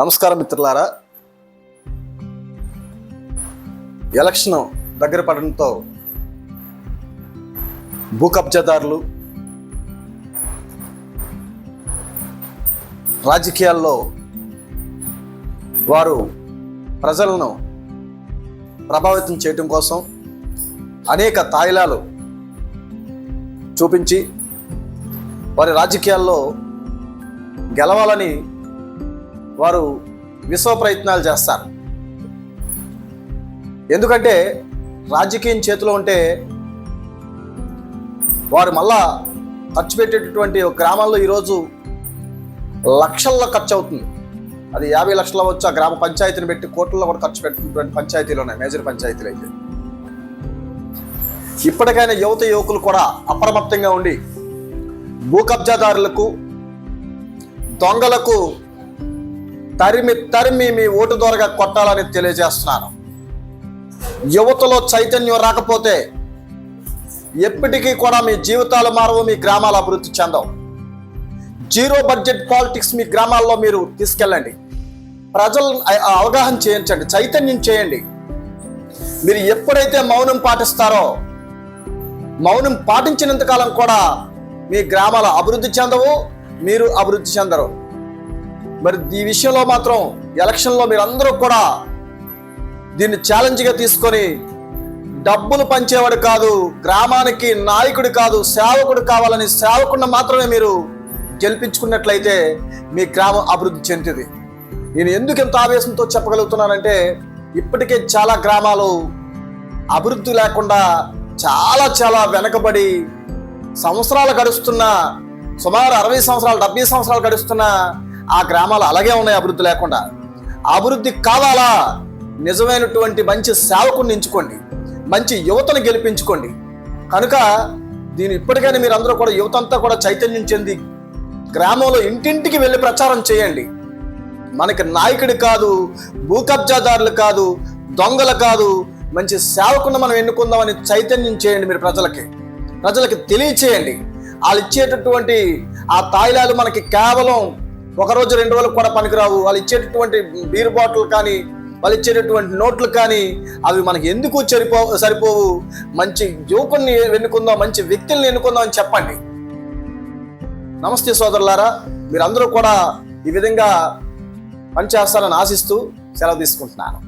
నమస్కారం మిత్రులారా. ఎలక్షన్ దగ్గర పడడంతో భూ కబ్జాదారులు రాజకీయాల్లో వారు ప్రజలను ప్రభావితం చేయటం కోసం అనేక తాయిలాలు చూపించి వారి రాజకీయాల్లో గెలవాలని వారు విశ్వ ప్రయత్నాలు చేస్తారు. ఎందుకంటే రాజకీయం చేతిలో ఉంటే వారు మళ్ళా ఖర్చు పెట్టేటటువంటి గ్రామాల్లో ఈరోజు లక్షల్లో ఖర్చు అవుతుంది. అది యాభై లక్షల వచ్చి ఆ గ్రామ పంచాయతీని పెట్టి కోట్లలో కూడా ఖర్చు పెట్టినటువంటి పంచాయతీలు ఉన్నాయి మేజర్ పంచాయతీలు అయితే. ఇప్పటికైనా యువత యువకులు కూడా అప్రమత్తంగా ఉండి భూ కబ్జాదారులకు దొంగలకు తరిమి తరిమి మీ ఓటు ద్వారా కొట్టాలని తెలియజేస్తున్నాను యువతలో చైతన్యం రాకపోతే ఎప్పటికీ కూడా మీ జీవితాలు మారవు మీ గ్రామాలు అభివృద్ధి చెందవు. జీరో బడ్జెట్ పాలిటిక్స్ మీ గ్రామాల్లో మీరు తీసుకెళ్ళండి. ప్రజలు అవగాహన చేయించండి చైతన్యం చేయండి. మీరు ఎప్పుడైతే మౌనం పాటిస్తారో మౌనం పాటించినంత కాలం కూడా మీ గ్రామాల అభివృద్ధి చెందవు మీరు అభివృద్ధి చెందరు. మరి ఈ విషయంలో మాత్రం ఎలక్షన్లో మీరందరూ కూడా దీన్ని ఛాలెంజ్గా తీసుకొని డబ్బులు పంచేవాడు కాదు గ్రామానికి నాయకుడు కాదు సేవకుడు కావాలని సేవకుండా మాత్రమే మీరు గెలిపించుకున్నట్లయితే మీ గ్రామం అభివృద్ధి చెందుతుంది. నేను ఎందుకు ఎంత ఆవేశంతో చెప్పగలుగుతున్నానంటే ఇప్పటికే చాలా గ్రామాలు అభివృద్ధి లేకుండా చాలా చాలా వెనకబడి సంవత్సరాలు గడుస్తున్న సుమారు అరవై సంవత్సరాలు డెబ్బై సంవత్సరాలు గడుస్తున్న ఆ గ్రామాలు అలాగే ఉన్నాయి అభివృద్ధి లేకుండా. అభివృద్ధి కావాలా? నిజమైనటువంటి మంచి సేవకుని ఎంచుకోండి. మంచి యువతను గెలిపించుకోండి. కనుక దీని ఇప్పటికైనా మీరు అందరూ కూడా యువతంతా కూడా చైతన్యం చెంది గ్రామంలో ఇంటింటికి వెళ్ళి ప్రచారం చేయండి. మనకి నాయకుడు కాదు భూ కబ్జాదారులు కాదు దొంగలు కాదు మంచి సేవకుని మనం ఎన్నుకుందామని చైతన్యం చేయండి మీరు ప్రజలకి. ప్రజలకి తెలియచేయండి. వాళ్ళు ఇచ్చేటటువంటి ఆ తాయిలాలు మనకి కేవలం ఒక రోజు రెండు రోజులకు కూడా పనికిరావు. వాళ్ళు ఇచ్చేటటువంటి బీర్ బాటిల్ కానీ వాళ్ళు ఇచ్చేటటువంటి నోట్లు కానీ అవి మనకి ఎందుకు సరిపో సరిపోవు? మంచి యువకుల్ని ఎన్నుకుందాం మంచి వ్యక్తుల్ని ఎన్నుకుందాం అని చెప్పండి. నమస్తే సోదరులారా. మీరందరూ కూడా ఈ విధంగా పనిచేస్తారని ఆశిస్తూ సెలవు తీసుకుంటున్నాను.